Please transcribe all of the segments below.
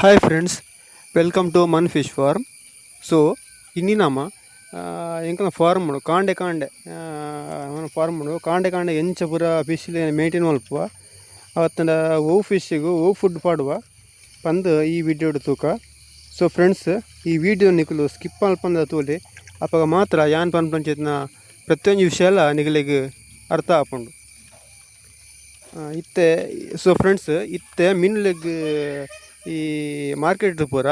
Hi friends welcome to ಮನ್ fish farm so ಇನ್ನಿನಮ್ಮ ಎಂಕನ ಫಾರ್ಮ್ ಮಾಡು ಕಾಂಡೆ ಕಾಂಡೆ ಫಾರ್ಮ್ ಮಾಡು ಕಾಂಡೆ ಕಾಂಡೆ ಎಂಚ ಪೂರ ಫಿಶ್ ಮೇಂಟೈನ್ ಮಲ್ಪುವ ಅವತ್ತಂಡ ಓ ಫಿಶ್ಶಿಗೂ ಓ ಫುಡ್ ಪಾಡುವ ಬಂದು ಈ ವಿಡಿಯೋ ತೂಕ ಸೊ ಫ್ರೆಂಡ್ಸ್ ಈ ವಿಡಿಯೋ ನಿಕಲು ಸ್ಕಿಪ್ ಮಲ್ಪಂದ ತೋಲಿ ಅಪ್ಪಾಗ ಮಾತ್ರ ಯಾನ್ ಪನ್ ಪಂಚಾಯತ್ನ ಪ್ರತಿಯೊಂದು ವಿಷಯ ಎಲ್ಲ ನಿಗಲಿಗೆ ಅರ್ಥ ಹಾಕೊಂಡು ಇತ್ತೆ ಸೊ ಫ್ರೆಂಡ್ಸ್ ಇತ್ತೆ ಮಿನ್ಲೆಗ್ ಈ ಮಾರ್ಕೆಟ್ ಪೂರ.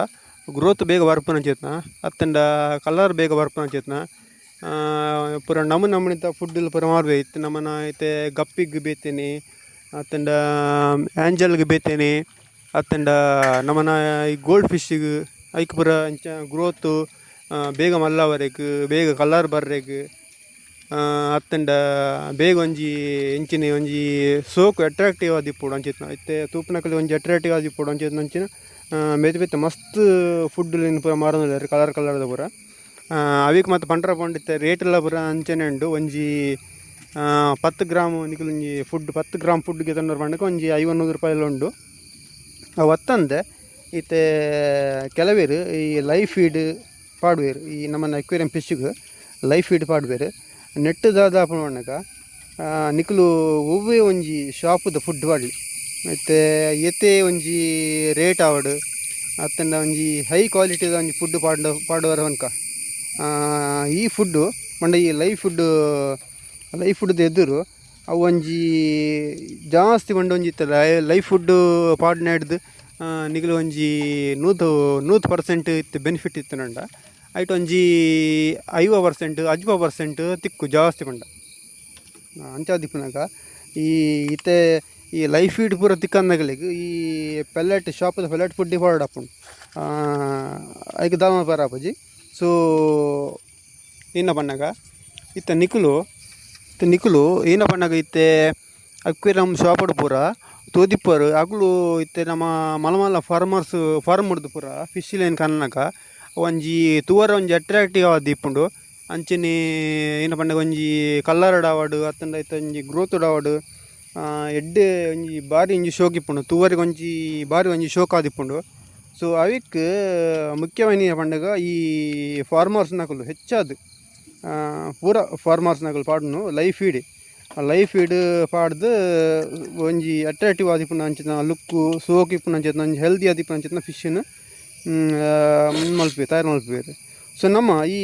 ಗ್ರೋತ್ ಬೇಗ ಬರ್ಪನ ಚೇತನ ಅತ್ತಂಡ ಕಲರ್ ಬೇಗ ಬರ್ಪನ ಚೇತನ ಪೂರ ನಮ್ಮ ನಮ್ಮನಿತ ಫುಡ್ ಪೂರ ಮಾರ್ಬೇ ಇತ್ತು ನಮ್ಮನ ಐತೆ ಗಪ್ಪಿಗೆ ಬೇತೇನೆ ಅತ್ತಂಡ ಆ್ಯಂಜಲ್ಗೆ ಬೇತೇನೆ ಅತ್ತಂಡ ನಮ್ಮನ ಈ ಗೋಲ್ಡ್ ಫಿಶ್ಗೆ ಐಕ್ ಪೂರ ಇಂಚ ಗ್ರೋತು ಬೇಗ ಮಲ್ಲವರೆಗ್ ಬೇಗ ಕಲರ್ ಬರ್ರೆಗ್ ಆ, ಅತ್ತಂಡ ಬೇಗ ಒಂಜಿ ಇಂಚಿನ ಒಂಜಿ ಸೋಕು ಅಟ್ರಾಕ್ಟಿವ್ ಆದಿಪ್ಪುಡು ಅಂಚಿತ್ನ. ಇತ್ತೆ ತೂಪನಕಲಿ ಒಂಜಿ ಅಟ್ರಾಕ್ಟಿವ್ ಆದಿಪ್ಪುಡು ಅಂಚಿತ್ನ ಅಂಚಿನ ಬೇತೆ ಬೇತೆ ಮಸ್ತ್ ಫುಡ್ ಪೂರ ಮಾರೊಂದುಲ್ಲೆರ್ ಕಲರ್ ಕಲರ್ದ ಪೂರ. ಅವಿಕ್ ಮತ್ತು ಪಂಡ್ರ ಪಂಡಿತ್ತೆ ರೇಟ್ ಎಲ್ಲ ಪೂರ ಅಂಚನೆ ಉಂಡು. ಒಂಜಿ ಪತ್ತು ಗ್ರಾಮ್ ನಿಕಲ್ ಒಂಜಿ ಫುಡ್ ಪತ್ತು ಗ್ರಾಮ್ ಫುಡ್ಗೆ ತಂದವ್ರು ಪಂಡಕ್ಕೆ ಒಂಜಿ ಐವನ್ನೂರು ರೂಪಾಯಿ ಉಂಡು. ಅವತ್ತಂದೆ ಇತ್ತೆ ಕೆಲವೇರು ಈ ಲೈಫ್ ಫೀಡ್ ಪಾಡ್ವೇರು. ಈ ನಮ್ಮನ್ನು ಅಕ್ವೇರಿಯಂ ಫಿಶ್ಗೆ ಲೈಫ್ ಫೀಡ್ ಪಾಡ್ವೇರು. ನೆಟ್ ದಾದ ಪಣ್ಣಗ ನಿಕುಲು ಒವ್ವೇ ಒಂಜಿ ಶಾಪುದ ಫುಡ್ ಪಾಡ್ಲಿ ಮತ್ತೆ ಎತ್ತೆ ಒಂಜಿ ರೇಟ್ ಆವಡು ಅತ್ತಂಡ ಒಂಜಿ ಹೈ ಕ್ವಾಲಿಟಿದ ಒಂಜಿ ಫುಡ್ ಪಾಡ್, ಪಾಡುವರ ಅನ್ಕ ಈ ಫುಡ್ಡು ಮಂಡ ಈ ಲೈವ್ ಫುಡ್ ಲೈಫ್ ಫುಡ್ದು ಎದುರು, ಅವು ಒಂಜಿ ಜಾಸ್ತಿ ಮಂಡ ಒಂಜಿ ಇತ್ತಲ್ಲ ಲೈಫ್ ಫುಡ್ ಪಾಡ್ನ ಹಿಡ್ದು ನಿಗಲು ಒಂಜಿ ನೂತು ನೂತು ಪರ್ಸೆಂಟ್ ಇತ್ತು ಬೆನಿಫಿಟ್ ಇತ್ತು ನಂಡ. ಐಟ್ ಒಂಜಿ ಐವ ಪರ್ಸೆಂಟ್ ಅಜ್ವ ಪರ್ಸೆಂಟ್ ತಿಕ್ಕು ಜಾಸ್ತಿ ಪಂಡ ಅಂಚಾದಿಪ್ಪನಾಗ ಈ ಇತ್ತೆ ಈ ಲೈಫ್ ಫೀಡ್ ಪೂರ ತಿಕ್ಕಂದಾಗಲಿಗೆ ಈ ಪೆಲೆಟ್ ಶಾಪದ ಪೆಲೆಟ್ ಫುಡ್ ಫಾರ್ಡ್ ಹಾಕೊಂಡು ಐಕ್ ದಾಮ ಪರಾಪಜಿ ಸೊ ಏನ ಬಣ್ಣಗ ಇತ್ತ ನಿಕುಲು ಇತ್ತ ನಿಕುಲು ಏನ ಬಣ್ಣಗ ಇತ್ತೆ ಅಕ್ವೇರಿಯಂ ಶಾಪಡ್ ಪೂರ ತೋದಿಪ್ಪರು ಅಗ್ಲು ಇತ್ತೆ ನಮ್ಮ ಮಲಮಲ ಫಾರ್ಮರ್ಸ್ ಫಾರ್ಮ್ ಹಿಡ್ದು ಪೂರ ಫಿಶ್ ಲೈನ್ ಕನ್ನಕ ಒಂಜಿ ತೂವರ ಒಂಜಿ ಅಟ್ರಾಕ್ಟಿವ್ ಆದ್ ಇಪ್ಪುಂಡು. ಅಂಚನೆ ಏನ ಪಂಡ ಒಂಜಿ ಕಲ್ಲರ್ ಆವಡು, ಅತ್ತಂಡ ಐತ ಒಂಜಿ ಗ್ರೋತ್ ಆವಡು ಎಡ್ಡೆ ಒಂಜಿ ಬಾರಿ ಒಂಜಿ ಶೋಕ್ ಇಪ್ಪುಂಡು. ತೂವರಿಗೆ ಒಂಜಿ ಬಾರಿ ಒಂಜಿ ಶೋಕ್ ಆದಿಪ್ಪುಂಡು ಸೊ ಅವಿಕ್ ಮುಖ್ಯమైన ಪಂಡಗ ಈ ಫಾರ್ಮರ್ಸ್ ನಕಲು ಹೆಚ್ಚಾದ ಪೂರ ಫಾರ್ಮರ್ಸ್ ನಕಲು ಪಾಡ್ನು ಲೈಫ್ ಫೀಡ್ ಲೈಫ್ ಫೀಡ್ ಪಾಡ್ದು ಒಂಜಿ ಅಟ್ರಾಕ್ಟಿವ್ ಆದಿಪ್ಪುಂಡು ಅಂಚಿನ ಲುಕ್ಕು ಸೋಕ್ ಇಪ್ಪುಂಡು ಅಂಚಿನ ಒಂಜಿ ಹೆಲ್ದಿ ಆದಿಪ್ಪುಂಡು ಅಂಚಿನ ಫಿಶ್ನ ಮಲ್ಪಿ ತಾಯಿ ಸೊ ನಮ್ಮ ಈ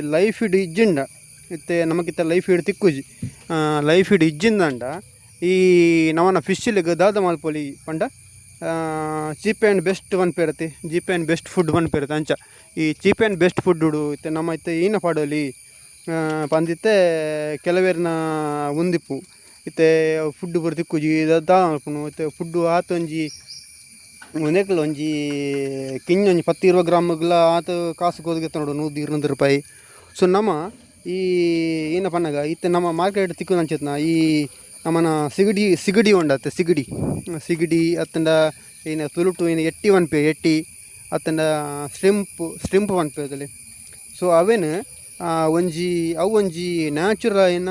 ಲೈಫ್ ಇಡ್ ಇಜ್ಜಿಂಡ ಇತ್ತೆ ನಮಗಿತ್ತ ಲೈಫ್ ಇಡ್ ತಿಕ್ಕುಜಿ ಲೈಫ್ ಫೀಡ್ ಇಜ್ಜಿಂದಂಡ ಈ ನವನ ಫಿಶ್ಲಿಗೆ ದಾದ ಮಲ್ಪೊಲಿ ಪಂಡ ಚೀಪ್ ಆ್ಯಂಡ್ ಬೆಸ್ಟ್ ಒನ್ ಪೇರತಿ cheap and best food one ಪೇರತಿ ಅಂಚ. ಈ ಚೀಪ್ ಆ್ಯಂಡ್ ಬೆಸ್ಟ್ ಫುಡ್ ಉಡು ಇತ್ತೆ ನಮ್ಮ ಇತ್ತೆ ಈನ ಪಾಡೋಲಿ ಪಂದಿತ್ತೆ ಕೆಲವೇರಿನ ಉಂದಿಪ್ಪು. ಇತ್ತೆ ಫುಡ್ ಬರ್ತಿಕ್ಕುಜಿ ದಾದ ಮಲ್ಪುನು ಇತ್ತೆ ಫುಡ್ಡು ಆತೊಂಜಿ ಒಂದೇಕಲ್ ಒಂಜಿ ಕಿಂಜ್ ಒಂಜಿ ಪತ್ತು ಇರುವ ಗ್ರಾಮಗಳ ಆತ ಕಾಸು ಕೋದಿಗೆ ನೋಡು ಇರುನೂರು ರೂಪಾಯಿ. ಸೊ ನಮ್ಮ ಈ ಏನ ಪನ್ನಗ ಇತ್ತೆ ನಮ್ಮ ಮಾರ್ಕೆಟ್ ತಿಕ್ಕು ಅಂಚೆತ್ನ ಈ ನಮ್ಮನ ಸಿಗಡಿ ಸಿಗಡಿ ಉಂಡತ್ತೆ ಸಿಗಡಿ. ಸಿಗಡಿ, ಅತ್ತಂಡ ಏನು ತುಲುಟು, ಏನು ಎಟ್ಟಿ ಒನ್ ಪೇ, ಎಟ್ಟಿ, ಅತ್ತಂಡ ಸ್ಟ್ರಿಂಪ್ ಸ್ಟ್ರಿಂಪ್ ಒನ್ ಪೇ ಅದಲ್ಲಿ ಸೊ ಅವೇನು ಒಂಜಿ, ಅವು ಒಂಜಿ ನ್ಯಾಚುರಲ್ ಏನ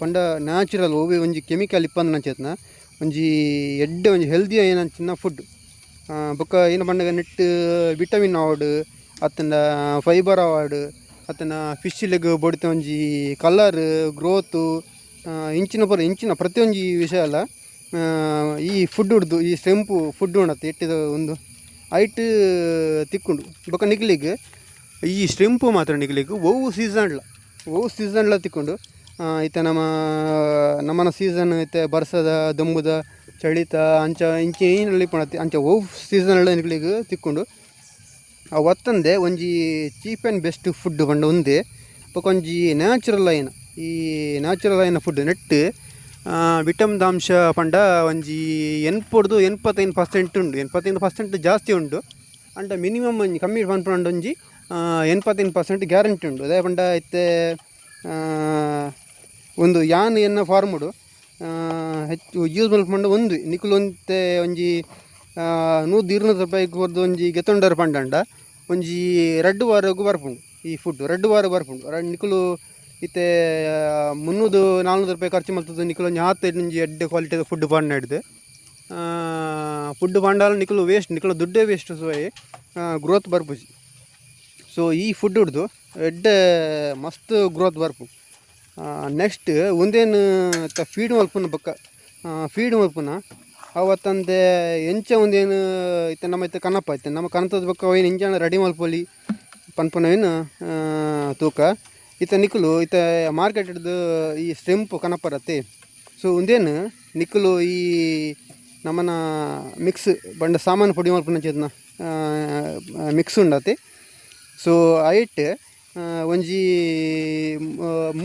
ಪಂಡ ನ್ಯಾಚುರಲ್ ಓವಿ ಒಂಜಿ ಕೆಮಿಕಲ್ ಇಪ್ಪಂದ ಅಂಚೆತ್ನ. ಒಂಜಿ ಎಡ್ಡೆ ಒಂಜಿ ಹೆಲ್ದಿ ಏನಂಚಿನ ಫುಡ್ ಬೊಕ್ಕ ಏನು ಪಂಡಗ ನೆಟ್ಟು, ವಿಟಮಿನ್ ಅವಾರ್ಡ್ ಅತ್ತಂಡ ಫೈಬರ್ ಅವಾರ್ಡ್ ಅತ್ತನ ಫಿಶ್ ಲೆಗ್ ಬೊಡಿತ ಒಂಜಿ ಕಲರ್ ಗ್ರೋತು ಇಂಚಿನ ಪರ, ಇಂಚಿನ ಪ್ರತಿಯೊಂಜಿ ವಿಷಯ ಅಲ್ಲ. ಈ ಫುಡ್ ಉಡ್ದು, ಈ ಸ್ಟೆಂಪು ಫುಡ್ ಉಣತ್ತೆ, ಇಟ್ಟಿದ ಒಂದು ಐಟ್ ತಿಕ್ಕುಂಡು. ಬೊಕ್ಕ ನಿಗ್ಲಿಗೆ, ಈ ಸ್ಟೆಂಪು ಮಾತ್ರ ನಿಗ್ಲಿಗ್ ಒವು ಸೀಸನ್ಲ ಒವು ಸೀಸನ್ಲ ತಿಕ್ಕೊಂಡು. ಇತ್ತ ನಮ್ಮ, ನಮ್ಮನ ಸೀಸನ್ ಐತೆ ಬರ್ಸದ, ದೊಂಬುದ ಚಳಿತ, ಅಂಚ, ಇಂಚೆ ಏನಲ್ಲಿ ಪಣತಿ ಅಂಚ ಓವ್ ಸೀಸನ್ ನಿಗ್ಲಿಗೆ ತಿಕ್ಕೊಂಡು. ಆ ಒತ್ತಂದೆ, ಒಂಜಿ ಚೀಪ್ ಆ್ಯಂಡ್ ಬೆಸ್ಟ್ ಫುಡ್ ಪಂಡ ಒಂದೇ. ಬೊಕೊಂಜಿ ನ್ಯಾಚುರಲ್ ಐನ ಈ ನ್ಯಾಚುರಲ್ ಐನ ಫುಡ್ ನೆಟ್ ವಿಟಮಿನ್ ದಾಂಶ ಪಂಡ ಒಂಜಿ ಎನ್ಪೊಡ್ದು ಎನ್ಪತ್ತೈದು ಪರ್ಸೆಂಟ್ ಉಂಡು. ಎನ್ಪತ್ತೈದು ಪರ್ಸೆಂಟ್ ಜಾಸ್ತಿ ಉಂಡು. ಅಂಡ ಮಿನಿಮಮ್ ಒಂಜಿ ಕಮ್ಮಿ ಪಂಡ ಒಂಜಿ ಎನ್ಪತ್ತೈದು ಪರ್ಸೆಂಟ್ ಗ್ಯಾರಂಟಿ ಉಂಡು. ಅದೇ ಪಂಡ ಇತ್ತೆ ಒಂದು ಯಾನ್ ಎನ್ನ ಫಾರ್ಮುಡು ಹೆಚ್ಚು ಯೂಸ್ ಮಲ್ಪಂಡ ಒಂದು. ನಿಕುಲು ಒಂತೆ, ಒಂಜಿ ನೂರು ಇರುನೂರು ರೂಪಾಯಿ ಕೊರ್ದು ಒಂಜಿ ಗೆತ್ತೊಂಡರ ಪಂಡಂಡ ಒಂಜಿ ರಡ್ಡು ವಾರಗೂ ಬರ್ಪುಂಡು ಈ ಫುಡ್ ರಡ್ಡು ವಾರ ಬರ್ಪುಂಡು ನಿಕುಲು ಇತ್ತೆ ಮುನ್ನೂರು ನಾಲ್ನೂರು ರೂಪಾಯಿ ಖರ್ಚು ಮಾಡ್ತದೆ ನಿಕುಲು ಒಂಜಿ ಹಾತ್ತು ಒಂಜಿ ಎಡ್ಡೆ ಕ್ವಾಲಿಟಿದ ಫುಡ್ ಪಂಡ ಹಿಡ್ದು ಫುಡ್ ಪಾಂಡಾಲ ನಿಕಲು ವೇಸ್ಟ್ ನಿಕಲು ದುಡ್ಡೇ ವೇಸ್ಟ್ ಸೋಯಿ ಗ್ರೋತ್ ಬರ್ಪುಜಿ ಸೊ ಈ ಫುಡ್ ಹಿಡ್ದು ಎಡ್ಡೆ ಮಸ್ತ್ ಗ್ರೋತ್ ಬರ್ಪು ನೆಕ್ಸ್ಟ್ ಒಂದೇನು ಫೀಡ್ ಮಲ್ಪುನ ಬೊಕ್ಕ ಫೀಡ್ ಮಲ್ಪುನ ಅವತ್ತಂದೆ ಎಂಚ ಒಂದೇನು ಇತ್ತೆ ನಮ್ಮ ಇತ್ತೆ ಕನಪ ಐತೆ. ನಮ್ಮ ಕನತದ ಬಕ್ಕ ಏನು ಇಂಜಾನ ರೆಡಿ ಮಲ್ಪೊಲಿ ಪನ್ಪನವೇನು ತೂಕ. ಈತ ನಿಕ್ಕಲು ಇತ್ತ ಮಾರ್ಕೆಟ್ ಹಿಡ್ದು ಈ ಸ್ಟೆಂಪ್ ಕನಪರತ್ತೆ ಸೊ ಒಂದೇನು ನಿಕ್ಕಲು ಈ ನಮ್ಮನ ಮಿಕ್ಸ್ ಬಂಡ ಸಾಮಾನು ಪುಡಿ ಮಲ್ಪನ ಚೇತನ ಮಿಕ್ಸ್ ಉಂಡತೆ. ಸೊ ಐಟ್ ಒಂಜಿ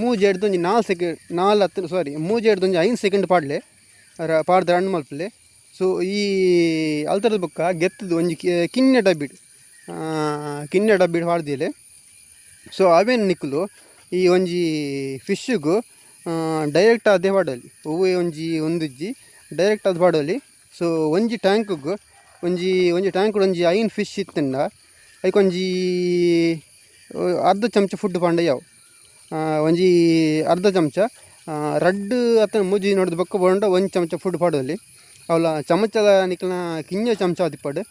ಮೂಜೆ ಹಿಡ್ದು ಒಂಜಿ ನಾಲ್ಕು ಸೆಕೆಂಡ್ ನಾಲ್ಕು ಹತ್ತು ಸಾರಿ ಮೂಜೆ ಹಿಡ್ದು ಒಂಜಿ ಐದು ಸೆಕೆಂಡ್ ಪಾಡ್ಲೆ. ಪಾಡ್ದು ರನ್ ಮಲ್ಪಲೆ ಸೊ ಈ ಅಲ್ತರದ ಬೊಕ್ಕ ಗೆತ್ತದು ಒಂಜಿ ಕಿನ್ನೆ ಡಬ್ಬಿಡ್. ಕಿನ್ನೆ ಡಬ್ಬಿಡ್ ಪಾಡ್ದಿಲೆ ಸೊ ಅವೇನ್ ನಿಕ್ಕಲು ಈ ಒಂಜಿ ಫಿಶ್ಗು ಡೈರೆಕ್ಟ್ ಅದೇ ಪಾಡಲಿ ಹೂವು ಒಂಜಿ ಒಂದುಜ್ಜಿ ಡೈರೆಕ್ಟ್ ಅದು ಪಾಡಲಿ ಸೊ ಒಂಜಿ ಟ್ಯಾಂಕ್ಗು, ಒಂಜಿ ಒಂಜಿ ಟ್ಯಾಂಕ್ ಒಂಜಿ ಐನ್ ಫಿಶ್ ಇತ್ತಂಡ. ಅದಕ್ಕೆ ಒಂಜಿ, ಅರ್ಧ ಚಮಚ ಫುಡ್ ಪಾಂಡ ಯಾವ? ಒಂಜಿ ಅರ್ಧ ಚಮಚ. ರಡ್ ಅತ್ತ ಮೂಜಿ ನೋಡಿದ ಬೊಕ್ಕ ಬೋಂಡ ಒಂದು ಚಮಚ ಫುಡ್ ಪಾಡಲಿ ಅವಲ ಚಮಚದ ನಿಕ್ಲನ ಕಿಂಜ ಚಮಚ ಅತಿಪಾಡು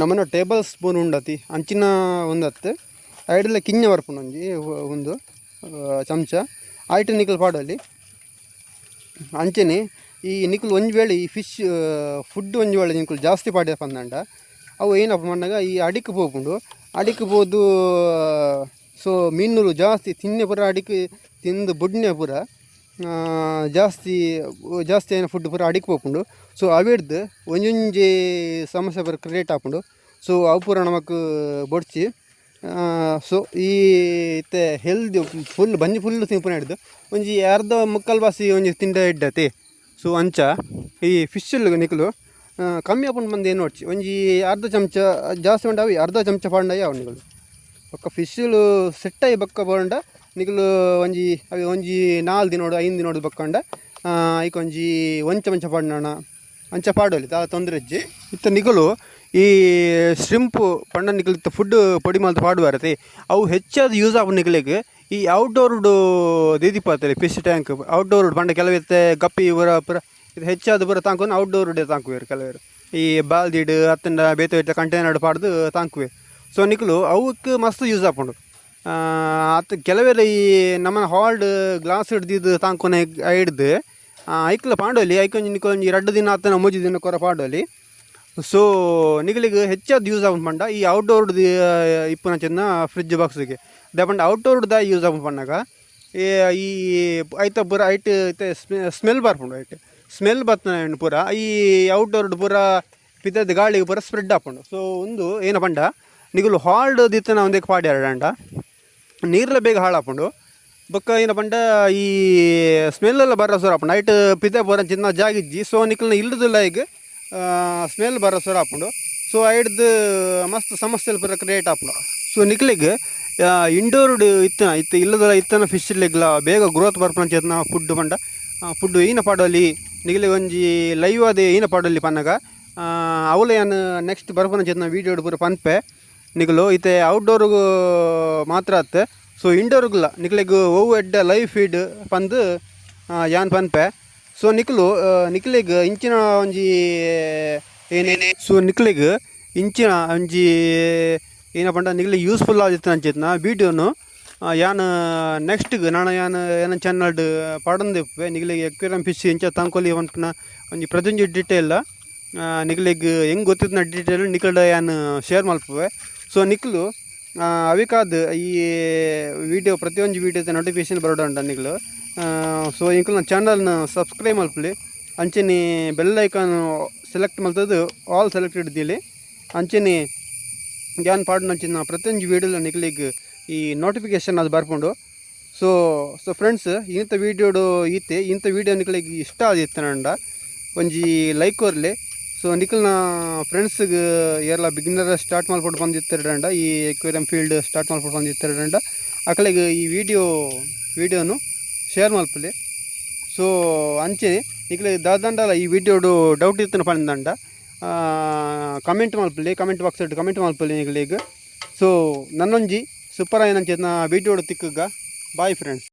ನಮ್ಮನ ಟೇಬಲ್ ಸ್ಪೂನ್ ಉಂಡತಿ, ಅಂಚಿನ ಒಂದತ್ತು. ಐಡಲ್ಲ ಕಿಂಜ ಬರ್ಪುಂಡು ಒಂಜಿ ಒಂದು ಚಮಚ. ಐಟ್ ನಿಕಲ್ ಪಾಡಲ್ಲಿ ಅಂಚನೆ ಈ ನಿಕುಲು ಒಂಜಿ ವೇಳೆ ಈ ಫಿಶ್ ಫುಡ್ ಒಂಜಿ ವೇಳೆ ನಿಕುಲು ಜಾಸ್ತಿ ಪಾಡ್ಯ ಪಂದಂಡ ಅವು ಏನಪ್ಪ ಮಣ್ಣಾಗ ಈ ಅಡಿಕೆ ಪೋಪುಂಡು. ಅಡಿಕೆ ಪೋದು ಸೊ ಮೀನುಗಳು ಜಾಸ್ತಿ ತಿನ್ನೆ ಪುರ ಅಡಿಕೆ ತಿಂದು ಬುಡ್ನೆ ಪುರ ಜಾಸ್ತಿ ಜಾಸ್ತಿ ಏನು ಫುಡ್ ಪೂರ ಅಡಿಕೆ ಹೋಗ್ಕೊಂಡು ಸೊ ಅವಿಡ್ದು ಒಂಜೊಂಜಿ ಸಮಸ್ಯೆ ಪೂರ ಕ್ರಿಯೇಟ್ ಆಪುಂಡು. ಸೊ ಅವು ಪೂರ ನಮಕ್ ಬೊಡ್ಚಿ ಸೊ ಈ ಇತ್ತೆ ಹೆಲ್ದಿ ಫುಲ್ ಬಂಜಿ ಫುಲ್ ಸಿಂಪುನ ಹಿಡ್ದು ಒಂಜಿ ಅರ್ಧ ಮುಕ್ಕಲ್ ಬಾಸಿ ಒಂಜಿ ತಿಂಡ ಇಡ್ಡತಿ. ಸೊ ಅಂಚ, ಈ ಫಿಶ್ ನಿಕಲು ಕಮ್ಮಿ ಹಾಕೊಂಡು ಬಂದು ಏನು ಒಂಜಿ ಅರ್ಧ ಚಮಚ, ಜಾಸ್ತಿ ಉಂಡಾವಿ ಅರ್ಧ ಚಮಚ ಪಾಂಡಾಯಿ ಅವು ನಿಕಲು ಬೊಕ್ಕ ಫಿಶ್ಲು ಸೆಟ್ಟಾಗಿ ಬೊಕ್ಕ ಬೋಂಡ, ನಿಗಲು ಒಂಜಿ ಅవి ಒಂಜಿ ನಾಲ್ ದಿನೋಡು, ಐದು ದಿನೋಡು ಬೊಕ್ಕಂಡ ಐಕ್ ಒಂಜಿ ಒಂಚ ಮಂಚ ಅಂಚ ಪಾಡೋಲಿ, ತಾ ತೊಂದರೆ ಇಜ್ಜಿ. ಇತ್ತ ನಿಗಲು ಈ ಶ್ರಿಂಪು ಪಂಡ ನಿಕಲ್ ಫುಡ್ ಪೊಡಿ ಮಾಲ್ತ ಪಾಡುವಾರತಿ ಅವು ಹೆಚ್ಚಾದ ಯೂಸ್ ಆಪು ನಿಗಲಿಗೆ, ಈ ಔಟ್ಡೋರ್ಡು ದೇದಿಪಾತಲ್ಲಿ ಫಿಶ್ ಟ್ಯಾಂಕ್ ಔಟ್ಡೋರ್ ಪಂಡ ಕೆಲವಿತ್ತೆ ಗಪ್ಪಿ ಪೂರ ಪುರ, ಇದು ಹೆಚ್ಚಾದ ಪೂರ ತಾಂಕೊಂಡು ಔಟ್ಡೋರ್ ಡೇ ತಾಂಕುವೇರು ಕೆಲವರು. ಈ ಬಾಲ್ದಿಡು, ಅತ್ತಂಡ ಬೇತ ಬೇತ ಕಂಟೈನರ್ ಪಾಡ್ದು ತಾಂಕುವೆ. ಸೊ ನಿಕಲು ಅವಕ್ಕೆ ಮಸ್ತ್ ಯೂಸ್ ಆಪುಂಡು ಅತ್ ಕೆಲವೆಲ್ಲ ಈ ನಮ್ಮ ಹಾಲ್ಡ್ ಗ್ಲಾಸ್ ಹಿಡ್ದಿದ್ದು ತಾಂಕೊನೆ ಹಿಡ್ದು ಐಕ್ಲ ಪಾಂಡೋಲಿ ಐಕೊಂಜಿ ನಿಕೊಂಜಿ ಎರಡು ದಿನ ಆತನ ಮೂಜಿ ದಿನ ಕೊರ ಪಾಂಡೋಲಿ ಸೊ ನಿಗಲಿಗೆ ಹೆಚ್ಚಾದ ಯೂಸ್ ಆಗುಂಡು ಪಂಡ, ಈ ಔಟ್ಡೋರ್ ಇಪ್ಪುನ ಚೆನ್ನ ಫ್ರಿಜ್ ಬಾಕ್ಸಿಗೆ ದಪಂಡ ಔಟ್ಡೋರ್ದ ಯೂಸ್ ಆಗುಂಡು ಪಂಡಾಗ. ಈ ಐತ ಪೂರ ಐಟ್, ಐತೆ ಸ್ಮೆಲ್ ಬರ್ಪುಂಡು ಐಟ್. ಸ್ಮೆಲ್ ಬರ್ತನ ಪೂರ, ಈ ಔಟ್ಡೋರ್ಡ್ ಪೂರ ಪಿತ್ತದ ಗಾಳಿಗೆ ಪೂರ ಸ್ಪ್ರೆಡ್ ಆಪುಂಡು ಸೊ ಒಂದು ಏನ ಪಂಡ ನಿಗಲು ಹಾಲ್ಡ್ ದಿತ್ತನ ಒಂದೇ ಪಾಡಿ ಎರಡಂಡ ನೀರ್ಲ ಬೇಗ ಹಾಳಾಪುಂಡು. ಬೊಕ್ಕ ಏನಪ್ಪ ಈ ಸ್ಮೆಲ್ ಎಲ್ಲ ಬರೋ ಸೊರ ಆಪುಂಡು ನೈಟ್ ಪಿತೆ ಬರ ಚಿನ್ನ ಜಾಗಿಜ್ಜಿ ಸೊ ನಿಕಲ್ನ ಇಲ್ಲದಿಲ್ಲ ಈಗ. ಸ್ಮೆಲ್ ಬರೋ ಸೊರ ಆಪುಂಡು ಸೊ ಐಡ್ದು ಮಸ್ತ್ ಸಮಸ್ಯೆ ಪೂರ ಕ್ರಿಯೇಟ್ ಆಪುಂಡು. ಸೊ ನಿಕ್ಲಿಗೆ ಇಂಡೋರ್ಡ್ ಇತ್ತನ, ಇತ್ತ ಇಲ್ಲದ ಇತ್ತನ ಫಿಶ್ ಲೆಗ್ಲ ಬೇಗ ಗ್ರೋತ್ ಬರ್ಪನ ಚೇತನ ಫುಡ್ ಪಂಡ. ಫುಡ್ ಈನ ಪಾಡೋಲಿ ನಿಗಲಿ ಒಂಜಿ ಲೈವ್ ಅದೇ ಈನ ಪಾಡೋಲಿ ಪನ್ನಗ ಅವಲ ಏನು ನೆಕ್ಸ್ಟ್ ಬರ್ಪನ ಚೇತನ ವೀಡಿಯೋ ಪೂರ ಪನ್ಪೆ. ನಿಗಲು, ಇತ್ತೆ ಔಟ್ಡೋರ್ಗು ಮಾತ್ರ ಅತ್ತೆ. ಸೊ ಇಂಡೋರ್ಗುಲ್ಲ ನಿಕ್ಲೆಗ್ ಒವು ಎಡ್ಡೆ ಲೈವ್ ಫೀಡ್ ಪಂದು ಯಾನ್ ಪನ್ಪೆ. ಸೊ ನಿಕ್ಲು ನಿಕ್ಲೆಗ್ ಇಂಚಿನ ಒಂಜಿ ಏನೇನೆ? ಸೊ ನಿಕ್ಲೆಗ್ ಇಂಚಿನ ಒಂಜಿ ಏನ ಪಂಡ ನಿಕ್ಲಿಗೆ ಯೂಸ್ಫುಲ್ ಆಗಿತ್ತು ಅಂಚಿತ್ತು ನಾ ವೀಡಿಯೋನು ಯಾನ್ ನೆಕ್ಸ್ಟ್ ನಾನು ಯಾನ್, ಏನ ಚಾನಲ್ ಪಡಂದಿಪ್ಪೆ ನಿಕ್ಲೆಗ್ ಎಕ್ವೇರಿಯಂ ಫಿಶ್ ಇಂಚ ತಂಕೊಲಿ ಒಂಟ್ನ ಒಂಜಿ ಪ್ರತಿಯೊಂದು ಡೀಟೇಲ್ ನಿಕ್ಲೆಗ್ ಹೆಂಗೆ ಗೊತ್ತಿದ್ದ ಡೀಟೇಲ್ ನಿಕ್ಲಡ ಯಾನ್ ಶೇರ್ ಮಲ್ಪುವೆ ಸೊ ನಿಕ್ಲು ಅವಿಕಾದ ಈ ವಿಡಿಯೋ ಪ್ರತಿಯೊಂದು ವೀಡಿಯೋದ ನೋಟಿಫಿಕೇಶನ್ ಬರೋಡ ಉಂಟ ನಿಕ್ಲು ಸೊ ಇಂಕ್ಲು ನನ್ನ ಚಾನಲ್ನ ಸಬ್ಸ್ಕ್ರೈಬ್ ಮಲ್ಪಲಿ ಅಂಚಿನಿ ಬೆಲ್ ಐಕಾನ್ ಸೆಲೆಕ್ಟ್ ಮಲ್ತದ್ದು ಆಲ್ ಸೆಲೆಕ್ಟ್ ಹಿಡ್ದಿಲಿ ಅಂಚಿನಿ ಗ್ಯಾನ್ ಪಾಡ್ ಅಂಚಿನ ಪ್ರತಿಯೊಂದು ವೀಡಿಯೋಲ ನಿಕ್ಲಿಗೆ ಈ ನೋಟಿಫಿಕೇಶನ್ ಅದು ಬರ್ಕೊಂಡು. ಸೊ ಸೊ ಫ್ರೆಂಡ್ಸ್ ಇಂಥ ವೀಡಿಯೋಡು ಈತೆ, ಇಂಥ ವೀಡಿಯೋ ನಿಕ್ಲಿಗೆ ಇಷ್ಟ ಆದಿತ್ತು ನಂಡ. ಒಂಜಿ ಲೈಕ್ ಕೊರ್ಲಿ ಸೊ ನಿಖಲ್ನ ಫ್ರೆಂಡ್ಸ್ಗೆ ಎಲ್ಲ ಬಿಗಿನರ್ ಸ್ಟಾರ್ಟ್ ಮಾಡ್ಬಿಟ್ಟು ಬಂದಿತ್ತಿರಂಡ ಈ ಎಕ್ವೇರಿಯಂ ಫೀಲ್ಡ್ ಸ್ಟಾರ್ಟ್ ಮಾಡ್ಬಿಟ್ಟು ಬಂದಿತ್ತಿರಂಡ ಅಕಲಿಗೆ ಈ ವಿಡಿಯೋ ವಿಡಿಯೋನು ಶೇರ್ ಮಾಡ್ಪಲ್ಲಿ. ಸೊ ಅಂಚೆ ನಿಖಿಲ್ ದಾದಂಡಲ್ಲ ಈ ವಿಡಿಯೋಡು ಡೌಟ್ ಇರ್ತನ ಪಂದಂಡ ಕಮೆಂಟ್ ಮಾಡ್ಪಲ್ಲಿ ಕಮೆಂಟ್ ಬಾಕ್ಸ್ ಇಟ್ಟು ಕಮೆಂಟ್ ಮಾಡ್ಪಲಿ ನಿಖಿಲ್ ಈಗ. ಸೊ ನನ್ನೊಂಜಿ ಸೂಪರ್ ಏನಂಚೇತ ವಿಡಿಯೋಡು ತಿಕ್ಕಗ. Bye friends